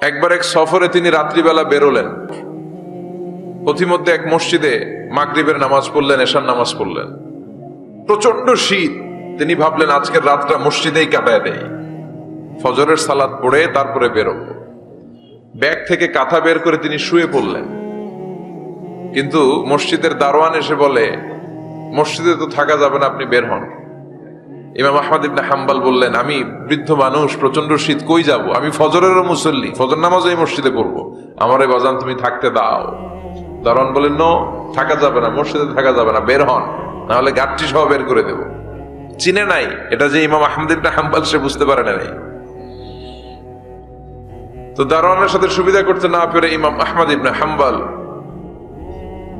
একবার এক সফরে তিনি রাত্রিবেলা বেরোলেন। পথিমধ্যে এক মসজিদে মাগরিবের নামাজ পড়লেন, এশার নামাজ পড়লেন। প্রচণ্ড শীত। তিনি ভাবলেন, আজকের রাতটা মসজিদেই কাটায় দেয় ফজরের সালাদ পড়ে তারপরে বেরোব। ব্যাগ থেকে কাঁথা বের করে তিনি শুয়ে পড়লেন। কিন্তু মসজিদের দারোয়ান এসে বলে, মসজিদে তো থাকা যাবে না, আপনি বের হন। ইমাম আহমদ ইবনে হাম্বাল বললেন, আমি বৃদ্ধ মানুষ প্রচণ্ড শীত, কই যাব? আমি ফজরেরও মুসল্লি, ফজর নামাজ এই মসজিদে পড়ব। আমার এই বাজান, তুমি থাকতে দাও। দারোয়ান বলেন নো, থাকা যাবে না, মসজিদে থাকা যাবে না, বের হন, নাহলে গাঠটি সহ বের করে দেব। চিনে নাই, এটা যে ইমাম আহমদ ইবনে হাম্বাল, সে বুঝতে পারে না নাই তো দারোয়ানের সাথে সুবিধা করতে না পেরে ইমাম আহমদ ইবনে হাম্বাল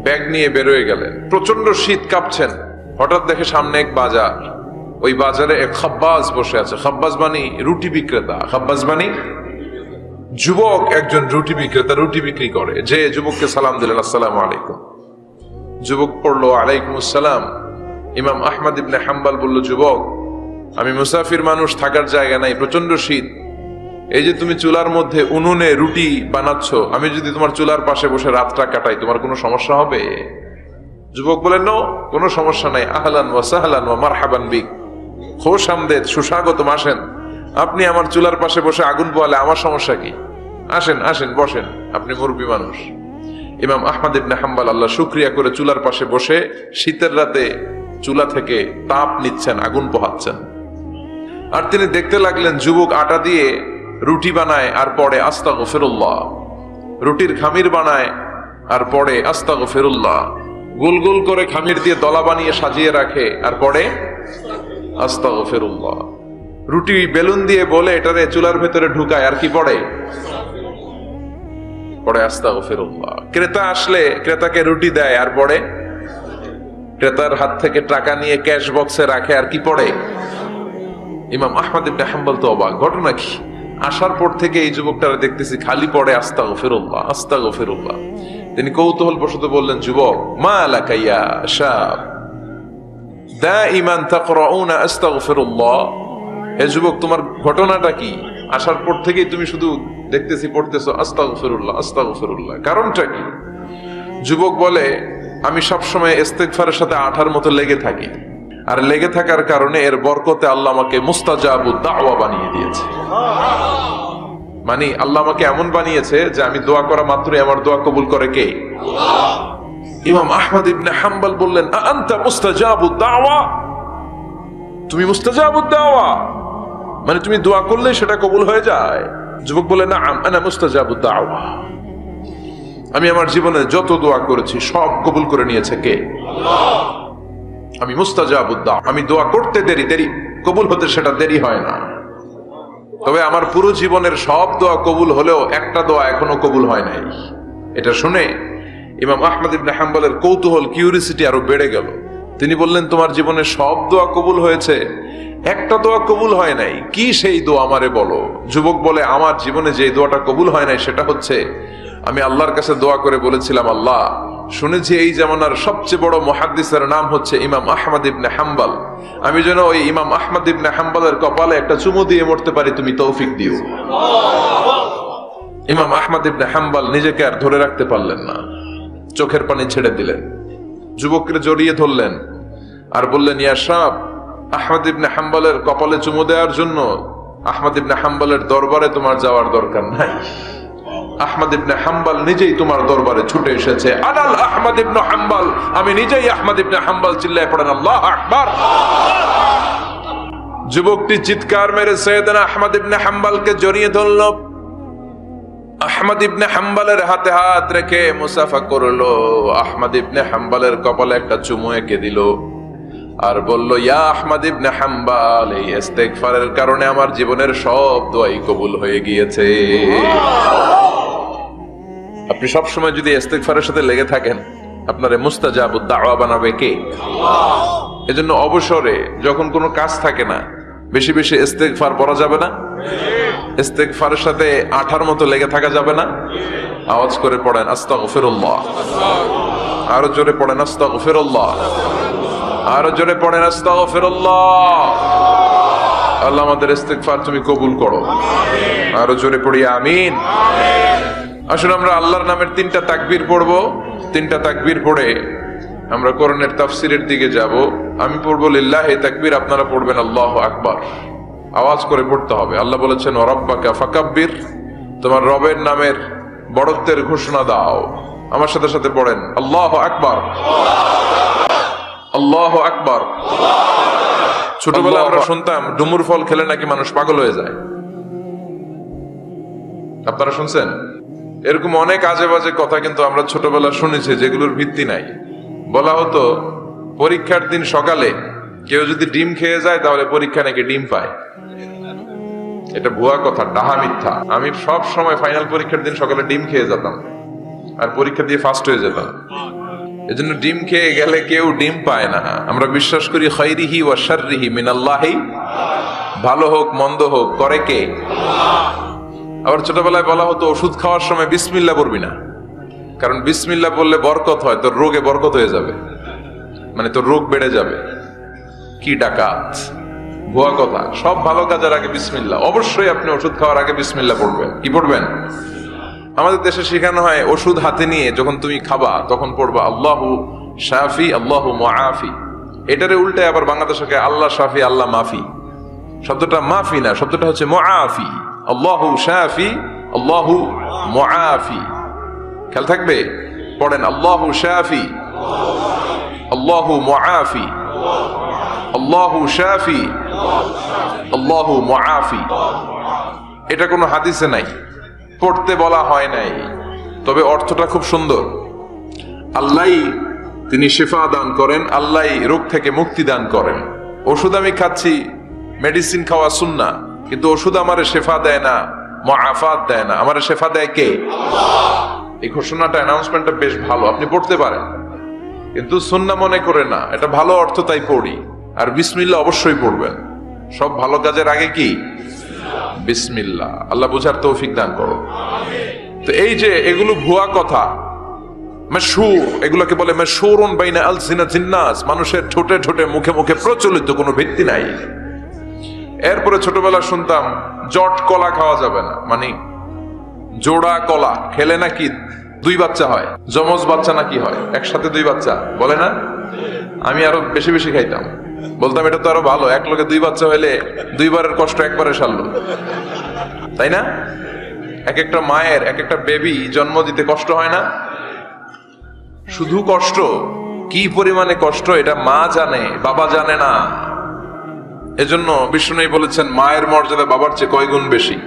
ব্যাগ নিয়ে বেরোয় গেলেন। প্রচণ্ড শীত কাঁপছেন, হঠাৎ দেখে সামনে এক বাজার। ওই বাজারে এক খাব্বাজ বসে আছে। খাব্বাজ মানি রুটি বিক্রেতা। খাব্বাজ মানি যুবক একজন রুটি বিক্রেতা, রুটি বিক্রি করে। যে যুবককে সালাম দিলেন, আসসালাম আলাইকুম। যুবক পড়ল, আলাইকুম আসসালাম। ইমাম আহমদ ইবনে হাম্বাল বলল, যুবক, আমি মুসাফির মানুষ, থাকার জায়গা নাই প্রচণ্ড শীত। এই যে তুমি চুলার মধ্যে উনুনে রুটি বানাচ্ছ, আমি যদি তোমার চুলার পাশে বসে রাতটা কাটাই, তোমার কোনো সমস্যা হবে? যুবক বলেন কোনো সমস্যা নাই। আহলান ওয়া সাহলান ওয়া মারহাবান বিক। খোশ আমদেদ সুস্বাগতম, আসেন। আপনি আমার চুলার পাশে বসে আগুন পোয়ালে আমার সমস্যা কি? আসেন আসেন, বসেন, আপনি মুরব্বী মানুষ। ইমাম আহমদ ইবনে হাম্বাল, আল্লাহ শুক্রিয়া করে চুলার পাশে বসে শীতের রাতে চুলা থেকে তাপ নিচ্ছেন, আগুন পোহাচ্ছেন। আর তিনি দেখতে লাগলেন, যুবক আটা দিয়ে রুটি বানায় আর পরে আস্তা গফেরুল্লাহ রুটির খামির বানায় আর পরে আস্তা গফেরুল্লাহ গোল গোল করে খামির দিয়ে দলা বানিয়ে সাজিয়ে রাখে আর পরে আস্তা গফেরুল্লাহ রুটি বেলুন দিয়ে বলে এটারে চুলার ভেতরে ঢুকায়, আর কি পড়ে? পরে আস্তা গফেরুল্লাহ ক্রেতা আসলে ক্রেতাকে রুটি দেয়, আর পরে ক্রেতার হাত থেকে টাকা নিয়ে ক্যাশ বক্সে রাখে, আর কি পড়ে? ইমাম আহমদ ইবনে হাম্বল তো অবাক। ঘটনা কি? আসার পর থেকে এই যুবকটারা দেখতেছি খালি পড়ে আস্তা গফিরুল্লাহ আস্তা গফিরুল্লাহ তিনি কৌতূহল বশত বললেন, যুবক, মা আলাকাইয়া শাব দা ইমান আস্তাগফিরুল্লাহ। হে যুবক, তোমার ঘটনাটা কি? আসার পর থেকেই তুমি শুধু দেখতেছি, পড়তেছো আস্তাগফিরুল্লাহ আস্তাগফিরুল্লাহ। কারণটা কি? যুবক বলে, আমি সবসময় ইস্তেগফারের সাথে আঠার মতো লেগে থাকি। আর লেগে থাকার কারণে এর বরকতে আল্লাহ আমাকে মুস্তাজাবু দাওয়া বানিয়ে দিয়েছে। মানে আল্লাহ আমাকে এমন বানিয়েছে যে আমি দোয়া করা মাত্রই আমার দোয়া কবুল করে কে? ইমাম আহমদ ইবনে হাম্বল বললেন আন্তা মুস্তাজাবু দাওয়া? তুমি মুস্তাজাবু দাওয়া? মানে তুমি দোয়া করলে সেটা কবুল হয়ে যায়? যুবক বলে না আনা মুস্তাজাবু দাওয়া। আমি আমার জীবনে যত দোয়া করেছি, সব কবুল করে নিয়েছে কে? আমি মুস্তাজাবুদ্দা আমি দোয়া করতে দেরি দেরি, কবুল হতে সেটা দেরি হয় না। তবে আমার পুরো জীবনের সব দোয়া কবুল হলেও একটা দোয়া এখনও কবুল হয় নাই। এটা শুনে ইমাম আহমদ ইবনে হাম্বলের কৌতূহল কিউরিসিটি আরও বেড়ে গেল। তিনি বললেন, তোমার জীবনে সব দোয়া কবুল হয়েছে? একটা দোয়া কবুল হয় নাই। কি সেই দোয়া আমারে বলো? যুবক বলে, আমার জীবনে যে দোয়াটা কবুল হয় নাই সেটা হচ্ছে, আমি আল্লাহর কাছে দোয়া করে বলেছিলাম, আল্লাহ, শুনেছি এই জামানার সবচেয়ে বড় মহাদ্দিসের নাম হচ্ছে ইমাম আহমদ ইবনে হাম্বাল। আমি যেন ওই ইমাম আহমদ ইবনে হাম্বালের কপালে একটা চুমু দিয়ে মরতে পারি, তুমি তৌফিক দিও। ইমাম আহমদ ইবনে হাম্বাল নিজেকে আর ধরে রাখতে পারলেন না। চোখের পানি ছেড়ে দিলেন। যুবককে জড়িয়ে ধরলেন আর বললেন, ইয়া সাহ আহমদ ইবনে হাম্বালের কপালে চুমু দেওয়ার জন্য আহমদ ইবনে হাম্বালের দরবারে তোমার যাওয়ার দরকার নাই। আহমদ ইবনে হাম্বাল নিজেই তোমার দরবারে ছুটে এসেছে। আনাল আহমদ ইবনে হাম্বাল, আমি নিজেই আহমদ ইবনে হাম্বাল চিল্লায় পড়েন, আল্লাহ আকবার। যুবকটি চিৎকার মেরে সৈয়দনা আহমদ ইবনে হাম্বালকে জড়িয়ে ধরল। আহমদ ইবনে হাম্বালের হাতে হাত রেখে মুসাফা করল। আহমদ ইবনে হাম্বালের কপালে একটা চুমু এঁকে দিল আর বলল, ইয়া আহমদ ইবনে হাম্বাল, এই ইস্তেগফারের কারণে আমার জীবনের সব দোয়াই কবুল হয়ে গিয়েছে। আপনি সব সময় যদি ইস্তেগফারের সাথে লেগে থাকেন, আপনার মুস্তাজাবুদ দাওয়া বানাবে কে? এজন্য অবসরে যখন কোনো কাজ থাকে না, বেশি বেশি ইস্তেগফার পড়া যাবে না? ইস্তেগফারের সাথে আঠার মতো লেগে থাকা যাবে না। আওয়াজ করে পড়েন, আস্তাগফিরুল্লাহ। আরও জোরে পড়েন, আস্তাগফিরুল্লাহ। আরও জোরে পড়েন, আস্তাগফিরুল্লাহ। আল্লাহ আমাদের ইস্তেগফার তুমি কবুল করো। আরও জোরে পড়ি, আমিন। আসলে আমরা আল্লাহর নামের তিনটা তাকবীর পড়ব। তিনটা তাকবীর পড়ে আমরা কোরআনের তাফসিরের দিকে যাব। আমি পড়ব লিল্লাহ তাকবীর, আপনারা পড়বেন আল্লাহ আকবার। আওয়াজ করে পড়তে হবে। আল্লাহ বলেছেন ফাকাব্বির তোমার রবের নামের বড়ত্বের ঘোষণা দাও। আমার সাথে সাথে পড়েন আল্লাহ আকবার। আল্লাহ আকবার। ছোটবেলায় আমরা শুনতাম ডুমুর ফল খেলে নাকি মানুষ পাগল হয়ে যায়। আপনারা শুনছেন? এরকম অনেক আজে বাজে কথা কিন্তু আমরা ছোটবেলা শুনেছি যেগুলোর ভিত্তি নাই। বলা হতো পরীক্ষার দিন সকালে কেউ যদি ডিম খেয়ে যায়, তাহলে পরীক্ষা নাকি ডিম পায়। এটা ভুয়া কথা, ডাহা মিথ্যা। আমি সব সময় ফাইনাল পরীক্ষার দিন সকালে ডিম খেয়ে যেতাম। আর পরীক্ষা দিয়ে ফার্স্ট হয়ে যেতাম। এজন্য ডিম খেয়ে গেলে কেউ ডিম পায় না। আমরা বিশ্বাস করি খৈরিহি শাররিহি মিনাল্লাহি। ভালো হোক, মন্দ হোক, করে কে? আবার ছোটবেলায় বলা হতো, ওষুধ খাওয়ার সময় বিসমিল্লা পড়বি না। কারণ বিসমিল্লা বললে বরকত হয়, তোর রোগে বরকত হয়ে যাবে। মানে তোর রোগ বেড়ে যাবে। কি ডাকাত? ভুয়া কথা। সব ভালো কাজের আগে বিসমিল্লা অবশ্যই আপনি ওষুধ খাওয়ার আগে বিসমিল্লা পড়বেন। কি পড়বেন? আমাদের দেশে শেখানো হয় ওষুধ হাতে নিয়ে যখন তুমি খাবা, তখন পড়বা আল্লাহু শাফি, আল্লাহু মুআফি। এটারে উল্টে আবার বাংলাদেশকে আল্লাহ শাফি, আল্লাহ মাফি। শব্দটা মাফি না, শব্দটা হচ্ছে মুআফি। আল্লাহু শাফি, আল্লাহু মুআফি। খেয়াল থাকবে? পড়েন আল্লাহু শাফি, আল্লাহু মুআফি। আল্লাহু শাফি, আল্লাহু মুআফি। এটা কোনো হাদিসে নাই। পড়তে বলা হয় নাই। তবে অর্থটা খুব সুন্দর। আল্লাহ তিনি শেফা দান করেন আল্লাহ রোগ থেকে মুক্তি দান করেন। ওষুধ আমি খাচ্ছি, মেডিসিন খাওয়া সুন্না, কিন্তু ওষুধ আমারে শেফা দেয় না মাফাত দেয় না। আমারে শেফা দেয় কে? এই ঘোষণাটা অ্যানাউন্সমেন্টটা বেশ ভালো। আপনি পড়তে পারেন। কিন্তু সুন্না মনে করে না। এটা ভালো অর্থ তাই পড়ি। আর বিসমিল্লা অবশ্যই পড়বেন। সব ভালো কাজের আগে কি? বিসমিল্লা। আল্লাহ বুঝার তৌফিক দান করো। তো এই যে এগুলো ভুয়া কথা মেশুর এগুলোকে বলে মেশুরুন বাইনা আল জিন্নাস, মানুষের ঠোঁটে ঠোঁটে, মুখে মুখে প্রচলিত কোনো ভিত্তি নাই। এরপরে ছোটবেলা শুনতাম, জট কলা খাওয়া যাবে না। মানে জোড়া কলা, খেলে নাকি দুই বাচ্চা হয়? যমজ বাচ্চা নাকি হয়? একসাথে দুই বাচ্চা, বলে না? আমি আরও বেশি বেশি খাইতাম। বলতাম এটা তো আরও ভালো এক লোকে দুই বাচ্চা হইলে দুইবারের কষ্ট একবারে সারলো। তাই না? এক একটা মায়ের এক একটা বেবি জন্ম দিতে কষ্ট হয় না? শুধু কষ্ট কি পরিমাণে কষ্ট এটা মা জানে বাবা জানে না। এজন্য বিষ্ণু বলেছেন মায়ের মর্যাদা বাবার চেয়ে কয় গুণ বেশি?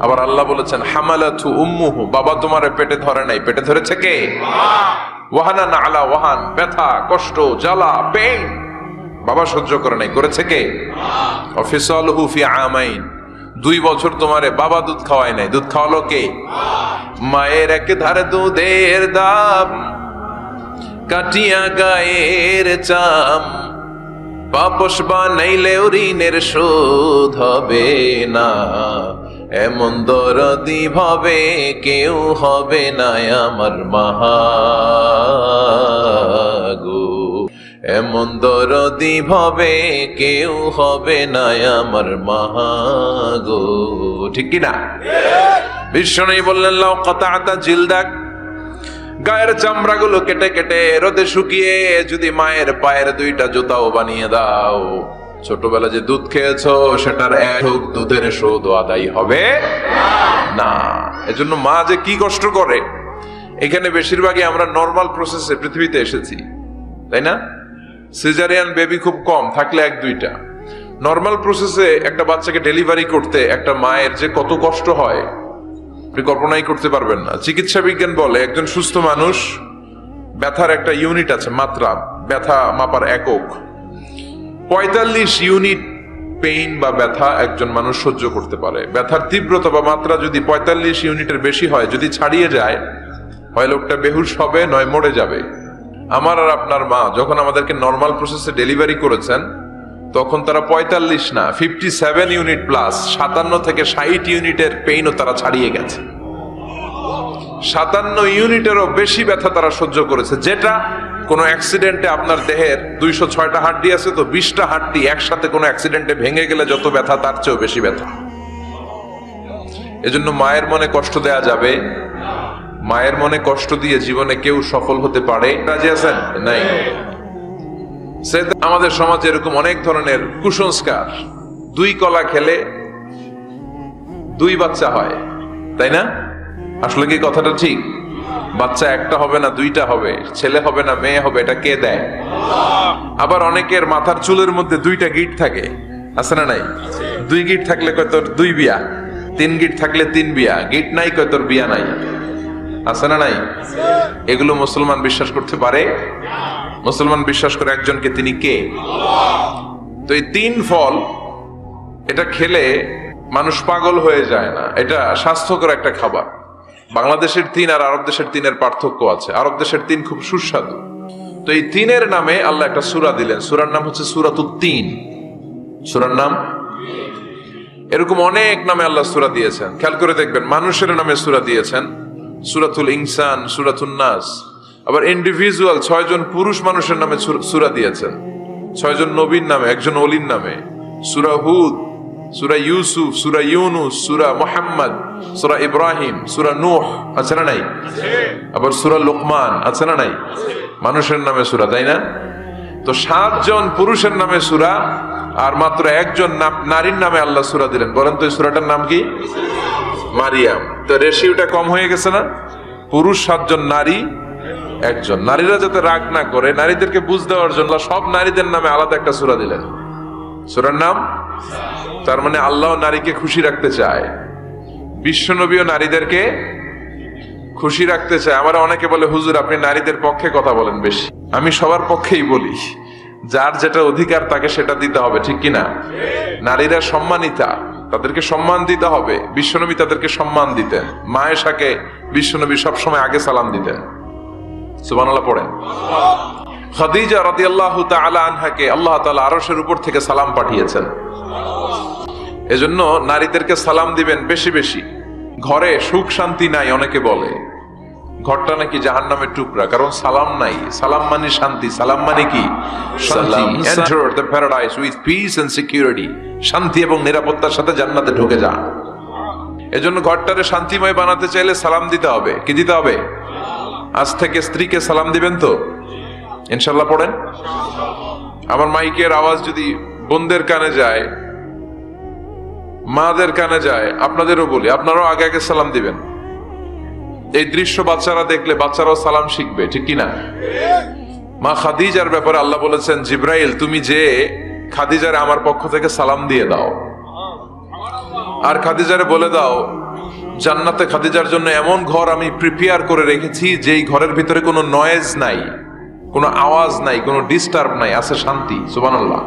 আবার আল্লাহ বলেছেন হামালাথু উম্মুহু বাবা তোমার পেটে ধরে নাই। পেটে ধরেছে কে? ওয়াহানা না আলা ওয়াহান ব্যথা কষ্ট জ্বালা পেইন বাবা সহ্য করে নাই। করেছে কে? অফিসালহু ফি আমাইন। দুই বছর তোমারে বাবা দুধ খাওয়ায় নাই। দুধ খাওয়ালো কে? মায়ের এক ধারে দুধের দাম, কাটিয়া গায়ের চাম। পাপস বানাইলেও ঋণের শোধ হবে না। এমন দরদি ভাবে কেউ হবে না আমার মাহাগো এমন দরদি ভাবে কেউ হবে না আমার মাহাগো ঠিক কিনা? বিষ্ণু বললেন লাও কথা আতা জিলদাক। গায়ের চামড়াগুলো কেটে কেটে রোদে শুকিয়ে যদি মায়ের পায়ের দুইটা জুতাও বানিয়ে দাও। ছোটবেলা যে দুধ খেয়েছো, সেটার এক দুধের শোধ আদায় হবে না। এজন্য মা যে কি কষ্ট করে। এখানে বেশিরভাগই আমরা নর্মাল প্রসেসে পৃথিবীতে এসেছি। তাই না? সিজারিয়ান বেবি খুব কম, থাকলে এক দুইটা। নর্মাল প্রসেসে একটা বাচ্চাকে ডেলিভারি করতে একটা মায়ের যে কত কষ্ট হয়, আপনি কল্পনাই করতে পারবেন না। চিকিৎসা বিজ্ঞান বলে একজন সুস্থ মানুষ ব্যথার একটা ইউনিট আছে, মাত্রা, ব্যথা মাপার একক। পঁয়তাল্লিশ ইউনিট পেইন বা ব্যথা একজন মানুষ সহ্য করতে পারে। ব্যথার তীব্রতা বা মাত্রা যদি পঁয়তাল্লিশ ইউনিটের বেশি হয়, যদি ছাড়িয়ে যায়, হয় লোকটা বেহুশ হবে, নয় মরে যাবে। আমার আর আপনার মা যখন আমাদেরকে নর্মাল প্রসেসে ডেলিভারি করেছেন, তখন তারা পঁয়তাল্লিশ না ফিফটি সেভেন ইউনিট প্লাস সাতান্ন থেকে ষাট ইউনিটের পেইনও তারা ছাড়িয়ে গেছে। সাতান্ন ইউনিটেরও বেশি ব্যথা তারা সহ্য করেছে, যেটা কোন অ্যাক্সিডেন্টে আপনার দেহের দুইশো ছয়টা হাড্ডি আছে তো বিশটা হাড্ডি একসাথে কোনো অ্যাক্সিডেন্টে ভেঙে গেলে যত ব্যথা, তার চেয়েও বেশি ব্যথা। এজন্য মায়ের মনে কষ্ট দেয়া যাবে মায়ের মনে কষ্ট দিয়ে জীবনে কেউ সফল হতে পারে? রাজি আছেন? নাই। আমাদের সমাজে এরকম অনেক ধরনের কুসংস্কার। দুই কলা খেলে দুই বাচ্চা হয়, তাই না? আসলে কি কথাটা ঠিক? বাচ্চা একটা হবে না দুইটা হবে, ছেলে হবে না মেয়ে হবে, এটা কে দেয়? আবার অনেকের মাথার চুলের মধ্যে দুইটা গিট থাকে, আছে না নাই? দুই গিট থাকলে কয় তোর দুই বিয়া? তিন গিট থাকলে তিন বিয়া, গিট নাই কয় তোর বিয়া নাই? আছে না নাই? এগুলো মুসলমান বিশ্বাস করতে পারে? মুসলমান বিশ্বাস করে একজনকে তিনি কে? তো এই তিন ফল, এটা খেলে মানুষ পাগল হয়ে যায় না। এটা স্বাস্থ্যকর একটা খাবার। বাংলাদেশের তিন আর আরব দেশের তিনের পার্থক্য আছে। আরব দেশের তিন খুব সুস্বাদু। তো এই তিনের নামে আল্লাহ একটা সুরা দিলেন। সুরার নাম হচ্ছে সুরাতুত তিন। সুরার নাম? এরকম অনেক নামে আল্লাহ সুরা দিয়েছেন। খেয়াল করে দেখবেন, মানুষের নামে সুরা দিয়েছেন। সুরাতুল ইনসান সুরাতুল নাস। আবার ইন্ডিভিজুয়াল ছয়জন পুরুষ মানুষের নামে সুরা দিয়েছেন। ছয়জন নবীর নামে, একজন অলির নামে। সুরা হুদ, সুরা ইউসুফ, সুরা ইউনুস, সুরা মোহাম্মদ, সুরা ইব্রাহিম, সুরা নূহ, আছে না নাই? আবার সুরা লোকমান, আছে না নাই? মানুষের নামে সুরা, তাই না? তো সাতজন পুরুষের নামে সুরা আর মাত্র একজন নারীর নামে আল্লাহ সুরা দিলেন। বলেন তো সুরাটার নাম কি? মারিয়াম। তো রেশিওটা কম হয়ে গেছে না? পুরুষ সাতজন, নারী একজন। নারীরা যাতে রাগ না করে, নারীদেরকে বুঝ দেওয়ার জন্য সব নারীদের নামে আলাদা একটা সুরা দিলেন। সুরার নাম? তার মানে আল্লাহ নারীকে খুশি রাখতে চায়। বিশ্বনবীও নারীদেরকে খুশি রাখতে চায়। আমার অনেকে বলে, হুজুর, আপনি নারীদের পক্ষে কথা বলেন বেশি। আমি সবার পক্ষেই বলি। যার যেটা অধিকার তাকে সেটা দিতে হবে, ঠিক কিনা? নারীরা সম্মানিতা, তাদেরকে সম্মান দিতে হবে। বিশ্বনবী তাদেরকে সম্মান দিতেন। মায়েশাকে বিশ্বনবী সবসময় আগে সালাম দিতেন। সুবহানাল্লাহ, পড়েন। খাদিজা রাদিয়াল্লাহু তাআলা আনহাকে আল্লাহ তাআলা আরশের উপর থেকে সালাম পাঠিয়েছেন। এজন্য নারীদেরকে সালাম দিবেন বেশি বেশি। ঘরে সুখ শান্তি নাই, অনেকে বলে। ঘরটা নাকি জাহান নামের টুকরা কারণ সালাম নাই। সালাম মানে শান্তি সালাম মানে কি? শান্তি। Paradise with peace and security শান্তি এবং নিরাপত্তার সাথে জান্নাতে ঢুকে যা। এজন্য ঘরটারে শান্তিময় বানাতে চাইলে সালাম দিতে হবে। কি দিতে হবে? আজ থেকে স্ত্রীকে সালাম দিবেন তো? ইনশাল্লাহ পড়েন? আমার মাইকের আওয়াজ যদি বোনদের কানে যায় মাদের কানে যায় আপনাদেরও বলি আপনারাও আগে আগে সালাম দিবেন। এই দৃশ্য বাচ্চারা দেখলে বাচ্চারাও সালাম শিখবে, ঠিক কিনা? মা খাদিজার ব্যাপারে আল্লাহ বলেছেন, জিব্রাইল, তুমি যে খাদিজারে আমার পক্ষ থেকে সালাম দিয়ে দাও। আর খাদিজারে বলে দাও, জান্নাতে খাদিজার জন্য এমন ঘর আমি প্রিপেয়ার করে রেখেছি, যেই ঘরের ভিতরে কোনো নয়েজ নাই, কোনো আওয়াজ নাই, কোনো ডিস্টার্ব নাই, আছে শান্তি, সুবহানাল্লাহ।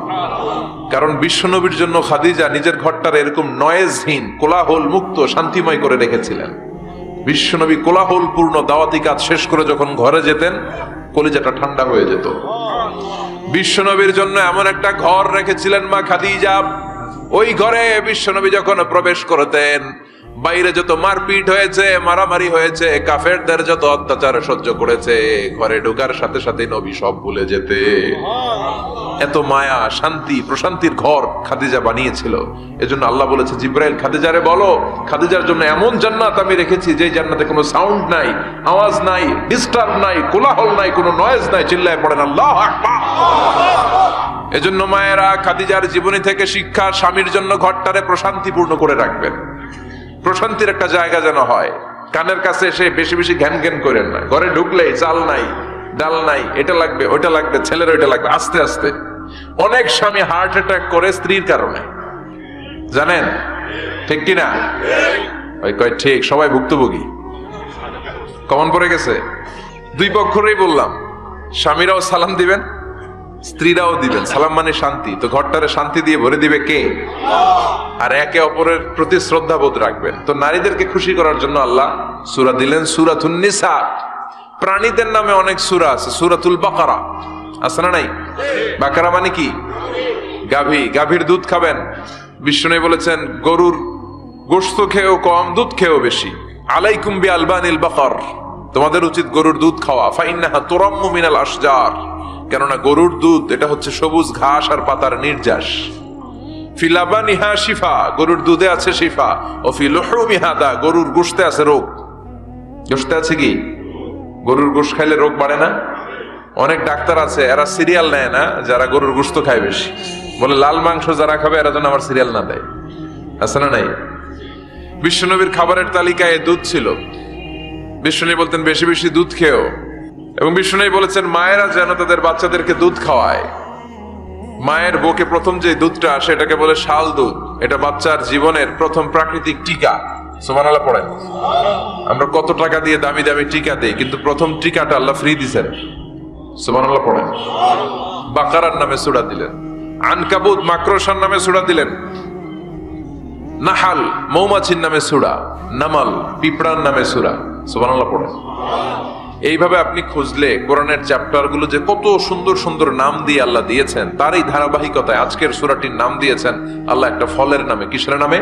কারণ বিশ্বনবীর জন্য খাদিজা নিজের ঘরটার এরকম নয়েজহীন কোলাহল মুক্ত শান্তিময় করে রেখেছিলেন। বিশ্বনবী কোলাহল পূর্ণ দাওয়াতি কাজ শেষ করে যখন ঘরে যেতেন, কলিজাটা ঠান্ডা হয়ে যেত। বিশ্বনবীর জন্য এমন একটা ঘর রেখেছিলেন মা খাদিজা। ওই ঘরে বিশ্বনবী যখন প্রবেশ করতেন, বাইরে যত মারপিট হয়েছে, মারামারি হয়েছে, কাফেরদের যত অত্যাচার সহ্য করেছে, ঘরে ঢোকার সাথে সাথে নবী সব ভুলে যেতে এত মায়া, শান্তি, প্রশান্তির ঘর খাদিজা বানিয়েছিল। এজন্য আল্লাহ বলেছে, জিব্রাইল খাদিজারে বলো, খাদিজার জন্য এমন জান্নাত আমি রেখেছি যে জান্নাতে কোনো সাউন্ড নাই, আওয়াজ নাই ডিস্টার্ব নাই, কোলাহল নাই, কোনো নয়েজ নাই, চিল্লায় পড়েন আল্লাহ এজন্য মায়েরা খাদিজার জীবনী থেকে শিক্ষা স্বামীর জন্য ঘরটারে প্রশান্তিপূর্ণ করে রাখবেন। প্রশান্তির একটা জায়গা যেন হয়। কানের কাছে এসে বেশি বেশি ঘ্যান ঘ্যান করেন না। ঘরে ঢুকলেই চাল নাই ডাল নাই, এটা লাগবে, ওইটা লাগবে, ছেলের ওইটা লাগবে, আস্তে আস্তে। অনেক স্বামী হার্ট অ্যাটাক করে স্ত্রীর কারণে। জানেন? ঠিক কিনা ওই কয়, ঠিক, সবাই ভুক্তভোগী। কমন পড়ে গেছে। দুই পক্ষরেই বললাম, স্বামীরাও সালাম দিবেন, স্ত্রীরাও দিবেন। সালাম মানে শান্তি। তো ঘরটারে শান্তি দিয়ে ভরে দিবে কে? আর একে অপরের প্রতি শ্রদ্ধা বোধ রাখবেন। তো নারীদেরকে খুশি করার জন্য আল্লাহ সুরা দিলেন সুরাতুন নিসা। প্রাণীদের নামে অনেক সুরা আছে, সুরাতুল বাকারা। আছে না নাই? বাকারা মানে কি? গাভী। গাভীর দুধ খাবেন। বিষ্ণু বলেছেন, গরুর গোস্ত খেয়েও কম, দুধ খেয়েও বেশি। আলাইকুম বি আলবানিল বাকর। তোমাদের উচিত গরুর দুধ খাওয়া। ফাইন্নাহা তোরাম্মু মিনাল আসজার কেননা গরুর দুধ, এটা হচ্ছে সবুজ ঘাস আর পাতার নির্যাস। ফিলাবানিহা শিফা। গরুর দুধে আছে শিফা। ও ফি লুহুমিহাদা গরুর গোশতে আছে রোগ। গোশতে আছে কি? গরুর গোশ খাইলে রোগ বাড়ে না? অনেক ডাক্তার আছে, এরা সিরিয়াল নেয় না, যারা গরুর গোশত খায় বেশি। বলে, লাল মাংস যারা খাবে, এরা যেন আমার সিরিয়াল না দেয়। আছে না নাই? বিশ্বনবীর খাবারের তালিকায় দুধ ছিল। বিশ্বনবী বলতেন, বেশি বেশি দুধ খেও। এবং বিশ্বনবী বলেছেন, মায়েরা যেন তাদের বাচ্চাদেরকে দুধ খাওয়ায়। মায়ের বুকে প্রথম যে দুধটা আসে, এটাকে বলে শাল দুধ। এটা বাচ্চার জীবনের প্রথম প্রাকৃতিক টিকা। সোমানাল্লাহ পড়েন। আমরা কত টাকা দিয়ে দামি দামি টিকা দেই, কিন্তু প্রথম টিকাটা আল্লাহ ফ্রি দিছেন। সোমানাল্লাহ পড়েন। বাকারার নামে সুরা দিলেন। আনকাবুত, মাকড়সার নামে সুরা দিলেন। নাহাল, মৌমাছির নামে সুরা। নামাল, পিঁপড়ার নামে সুরা। সোমানাল্লাহ পড়েন। এইভাবে আপনি খুঁজলে কোরআনের চ্যাপ্টারগুলো যে কত সুন্দর সুন্দর নাম দিয়ে আল্লাহ দিয়েছেন তার এই ধারাবাহিকতায় আজকের সুরাটির নাম দিয়েছেন, আল্লাহ একটা ফলের নামে, কিসের নামে?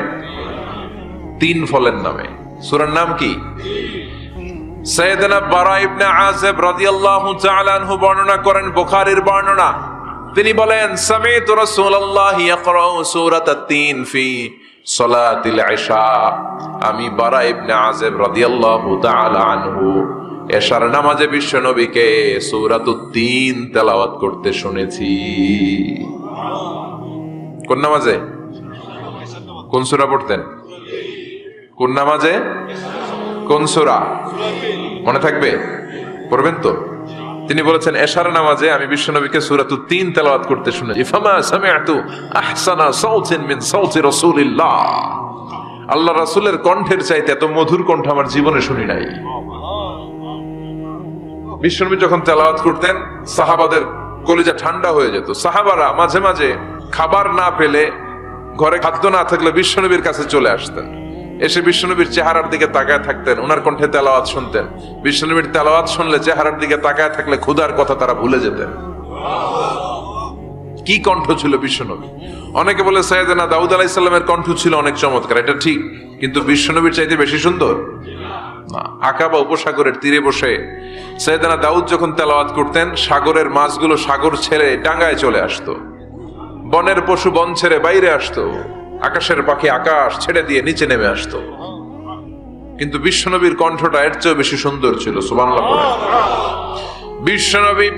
তিন ফলের নামে। সুরার নাম কি? বর্ণনা করেন বর্ণনা। তিনি বলেন আমি এশার নামাজে বিশ্ব নবীকে সূরাতুত তিন তেলাওয়াত করতে শুনেছি। কোন নামাজে? কোন সূরা পড়তেন? কোন নামাজে? কোন সূরা? মনে থাকবে? পড়বেন তো? তিনি বলেছেন, এশার নামাজে আমি বিশ্বনবীকে সূরাতুত তিন তেলাওয়াত করতে শুনেছি। ফামা সামিআতু আহসানা সাউতিন মিন সাউতি রাসূলিল্লাহ। আল্লাহ রাসূলের কণ্ঠের চাইতে এত মধুর কণ্ঠ আমার জীবনে শুনি নাই। বিশ্বনবী যখন তেলাওয়াত করতেন, সাহাবাদের কলিজা ঠান্ডা হয়ে যেত। সাহাবারা মাঝে মাঝে খাবার না পেলে ঘরে খাদ্য না থাকলে বিশ্বনবীর কাছে চলে আসতেন। এসে বিশ্বনবীর চেহারার দিকে তাকায় থাকতেন ওনার কণ্ঠে তেলাওয়াত শুনতেন। বিশ্বনবীর তেলাওয়াত শুনলে চেহারার দিকে তাকায় থাকলে ক্ষুধার কথা তারা ভুলে যেতেন। কি কণ্ঠ ছিল বিশ্বনবী অনেকে বলে সৈয়দনা দাউদ আলাইসাল্লামের কণ্ঠ ছিল অনেক চমৎকার, এটা ঠিক, কিন্তু বিশ্বনবীর চাইতে বেশি সুন্দর? না আকাবা উপসাগরের তীরে বসে সৈয়দনা দাউদ যখন তেলাওয়াত করতেন, সাগরের মাছগুলো সাগর ছেড়ে ডাঙ্গায় চলে আসতো। বনের পশু বন ছেড়ে বাইরে আসতো। আকাশের পাখি আকাশ ছেড়ে দিয়ে নিচে নেমে আসতো। কিন্তু বিশ্বনবীর কণ্ঠটা এর চেয়েও বেশি সুন্দর ছিল সুবাংলা পড়ে। বিশ্বনবী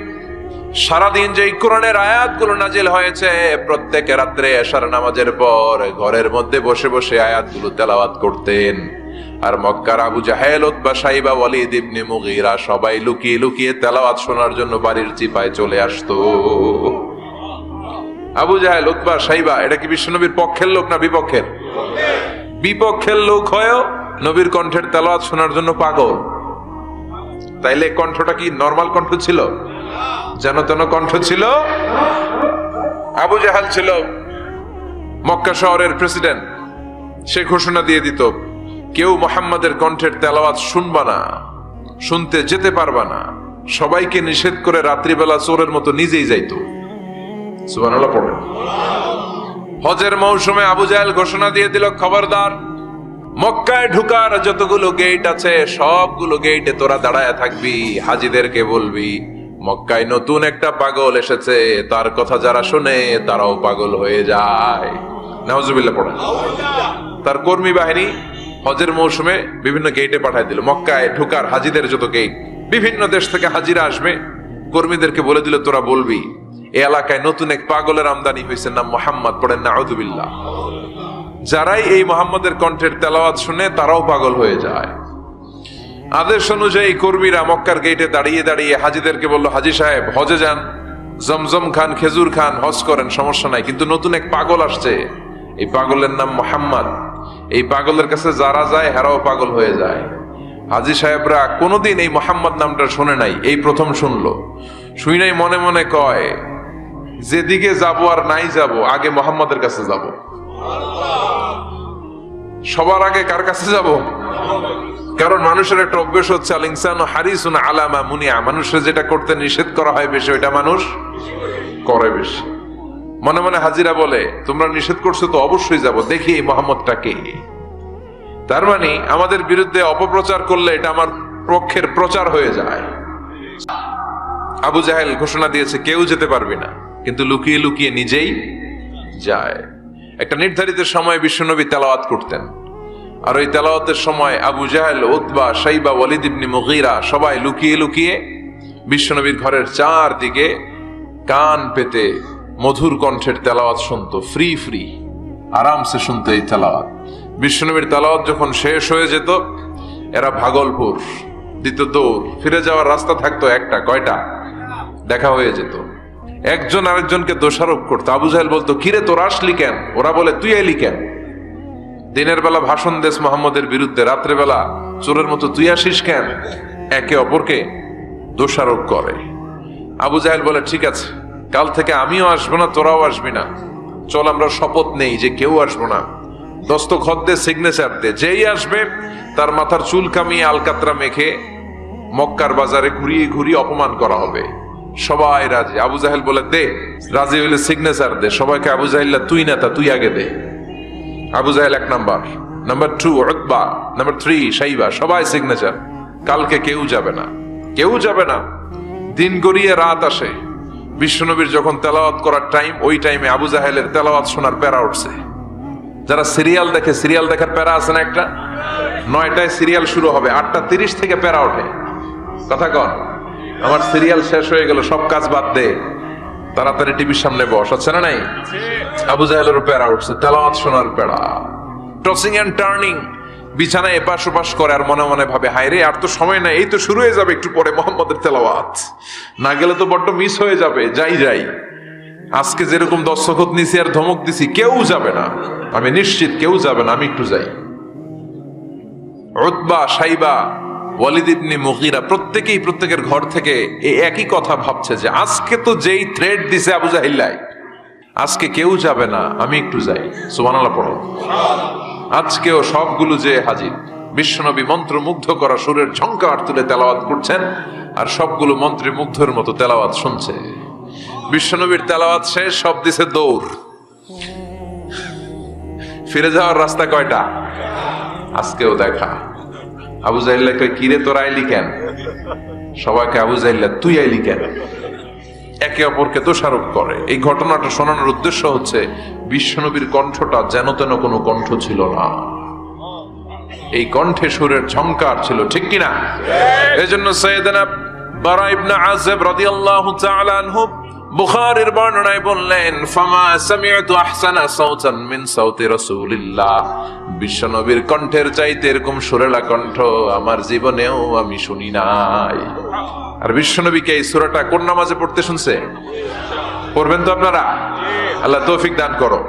সারাদিন যে কোরআনের আয়াতগুলো নাজিল হয়েছে, প্রত্যেক রাত্রে এশার নামাজের পর ঘরের মধ্যে বসে বসে আয়াতগুলো তেলাওয়াত করতেন। আর মক্কার আবু জাহেল, উতবা সাইবা, ওয়ালিদ ইবনে মুগীরা সবাই লুকিয়ে লুকিয়ে তেলাওয়াত শোনার জন্য বাড়ির চিপায় চলে আসতো। আবু জাহেল, উতবা, সাইবা, এটা কি বিশ্বনবীর পক্ষের লোক না বিপক্ষের? বিপক্ষের লোক হয়েও নবীর কণ্ঠের তেলাওয়াত শোনার জন্য পাগল। তাইলে কণ্ঠটা কি নর্মাল কণ্ঠ ছিল? যেন তেন কণ্ঠ ছিল। আবু জাহাল ছিল মক্কা শহরের প্রেসিডেন্ট। সে ঘোষণা দিয়ে দিত, কেউ মোহাম্মদের কণ্ঠের তেলাওয়াত শুনবা না, শুনতে যেতে পারবা না। সবাইকে নিষেধ করে রাত্রিবেলা চোরের মতো নিজেই যাইতো। হজের মৌসুমে আবু জাহেল ঘোষণা দিয়ে দিল, খবরদার, মক্কায় ঢুকার যতগুলো গেট আছে, সবগুলো গেটে তোরা দাঁড়ায় থাকবি, হাজিদেরকে বলবি, মক্কায় নতুন একটা পাগল এসেছে, তার কথা যারা শুনে তারাও পাগল হয়ে যায়। পড়ে। তার কর্মী বাহিনী হজের মৌসুমে বিভিন্ন গেটে পাঠায় দিল, মক্কায় ঢুকার হাজিদের যত গেট বিভিন্ন দেশ থেকে হাজিরা আসবে, কর্মীদেরকে বলে দিল, তোরা বলবি এলাকায় নতুন এক পাগলের আমদানি হয়েছে, নাম মোহাম্মদ, পড়েন না আউদুবিল্লাহ যারাই এই মোহাম্মদের কণ্ঠের তেলাওয়াত শুনে, তারাও পাগল হয়ে যায়। আদেশ অনুযায়ী কর্মীরা মক্কার গেটে দাঁড়িয়ে দাঁড়িয়ে হাজিদেরকে বলল, হাজি সাহেব, হজে যান। জমজম খান, খেজুর খান, হজ করেন, সমস্যা নাই। কিন্তু নতুন এক পাগল আসছে। এই পাগলের নাম মোহাম্মদ। এই পাগলের কাছে যারা যায়, হেরাও পাগল হয়ে যায়। হাজি সাহেবরা কোনোদিন এই মোহাম্মদ নামটা শুনে নাই। এই প্রথম শুনলো। শুই নাই মনে মনে কয় যেদিকে যাব আর নাই যাব, আগে মোহাম্মদের কাছে যাব। সবার আগে কার কাছে যাব? কারণ মানুষের একটা অভ্যেস হচ্ছে, আল ইনসান হারিসুন আলামা মুনিয়া। মানুষের যেটা করতে নিষেধ করা হয় বেশি, ওইটা মানুষ করে বেশি। মনে মনে হাজিরা বলে, তোমরা নিষেধ করছ তো অবশ্যই যাব, দেখি মোহাম্মদটা কে? তার মানে আমাদের বিরুদ্ধে অপপ্রচার করলে এটা আমার পক্ষের প্রচার হয়ে যায়। আবু জাহেল ঘোষণা দিয়েছে, কেউ যেতে পারবে না। কিন্তু লুকিয়ে লুকিয়ে নিজেই যায়। একটা নির্ধারিত সময় বিশ্বনবী তেলাওয়াত করতেন। আর ওই তেলাওয়াতের সময় আবু জাহেল, উতবা সাইবা ওয়ালিদ ইবনি মুগীরা সবাই লুকিয়ে লুকিয়ে বিশ্বনবীর ঘরের চারদিকে কান পেতে মধুর কণ্ঠের তেলাওয়াত শুনতো। Free free. আরামসে শুনতো এই তেলাওয়াত। বিশ্বনবীর তেলাওয়াত যখন শেষ হয়ে যেত, এরা ভাগলপুর দিত দৌড়, ফিরে যাওয়ার রাস্তা থাকতো একটা, কয়টা? দেখা হয়ে যেত। একজন আরেকজনকে দোষারোপ করতো। আবু জাহেল বলতো, কিরে, তোর আসলি কেন? ওরা বলে, তুই এলি কেন? দিনের বেলা ভাষণ দেশ মোহাম্মদের বিরুদ্ধে, রাত্রে বেলা চোরের মতো, তুই আসিস কেন? একে অপরকে দোষারোপ করে। আবু জাহেল বলে, ঠিক আছে, কাল থেকে আমিও আসব না, তোরাও আসবি না। চল, আমরা শপথ নেই যে কেউ আসব না। দস্তখত দে সিগনেচার দে। যেই আসবে, তার মাথার চুল কামিয়ে আলকাতরা মেখে মক্কার বাজারে ঘুরিয়ে ঘুরিয়ে অপমান করা হবে। সবাই রাজি। আবু জাহেল বলে, দে, রাজি হইলে সিগনেচার দে। সবাইকে আবু জাহিল্লা তুই না তা, তুই আগে দে। আবু জাহেল এক number. Number two Uqba number three Shaiba সবাই সিগনেচার কালকে কেউ যাবে না। কেউ যাবে না। দিন গড়িয়ে রাত আসে। বিশ্বনবীর যখন তেলাওয়াত করার টাইম ওই টাইমে আবু জাহেলের তেলাওয়াত শোনার প্যারা উঠছে। যারা সিরিয়াল দেখে, সিরিয়াল দেখার প্যারা আছে না একটা? নয়টায় সিরিয়াল শুরু হবে। আটটা তিরিশ থেকে প্যারা ওঠে। কথা কন। আমার সিরিয়াল শেষ হয়ে গেল, সব কাজ বাদ দে। তাড়াতাড়ি টিভির সামনে বস, আছে না নাই? আবু জাহেলের প্যারা উঠছে, তেলাওয়াত শোনার প্যারা টসিং এন্ড টার্নিং বিছানায় এপাশ ওপাশ করে আর মনে মনে ভাবে, হায় রে, আর তো সময় নাই, এই তো শুরু হয়ে যাবে একটু পরে মোহাম্মদের তেলাওয়াত। না গেলে তো বড্ড মিস হয়ে যাবে, যাই যাই। আজকে যেরকম দর্শকত নিছি আর ধমক দিছি, কেউ যাবে না। আমি নিশ্চিত কেউ যাবে না, আমি একটু যাই। উতবা, সাইবা ওয়ালিদ ইবনে মুগীরা প্রত্যেকেই প্রত্যেকের ঘর থেকে এই একই কথা ভাবছে যে আজকে তো যেই থ্রেড দিছে আবু জাহিল্লাই আজকে কেউ যাবে না, আমি একটু যাই। সুবহানাল্লাহ পড়ো। আজকেও সবগুলো যে হাজির, বিশ্বনবী মন্ত্র মুগ্ধ করা সুরের ঝঙ্কার তুলে তেলাওয়াত করছেন, আর সবগুলো মন্ত্রী মুগ্ধের মতো তেলাওয়াত শুনছে। বিশ্বনবীর তেলাওয়াত শেষ, সব দিছে দৌড়। ফিরে যাওয়ার রাস্তা কয়টা? আজকেও দেখা। আবু জাহিল্লাকে কিরে তোরা আইলি কেন? সবাইকে আবু জাহিল্লা তুই আইলি কেন? একে অপরকে দোষারোপ করে। এই ঘটনাটা শোনানোর উদ্দেশ্য হচ্ছে বিশ্বনবীর কণ্ঠটা যেন তেন কোনো কণ্ঠ ছিল না। এই কণ্ঠে সুরের ঝংকার ছিল ঠিক কিনা? এই জন্য সৈয়দনা বারা ইবনে আযিব রাদিয়াল্লাহু তাআলা আনহু বুখারীর বর্ণনায় বললেন, ফামা সামিয়াতু আহসানা সাউতান মিন সাউতি রাসূলিল্লাহ। বিশ্বনবীর কণ্ঠের চাইতে এরকম সুরেলা কণ্ঠ আমার জীবনেও আমি শুনি নাই। আর বিশ্বনবীকে এই সূরাটা কোন নামাজে পড়তে শুনছে? পড়বেন তো আপনারা? আল্লাহ তৌফিক দান করো।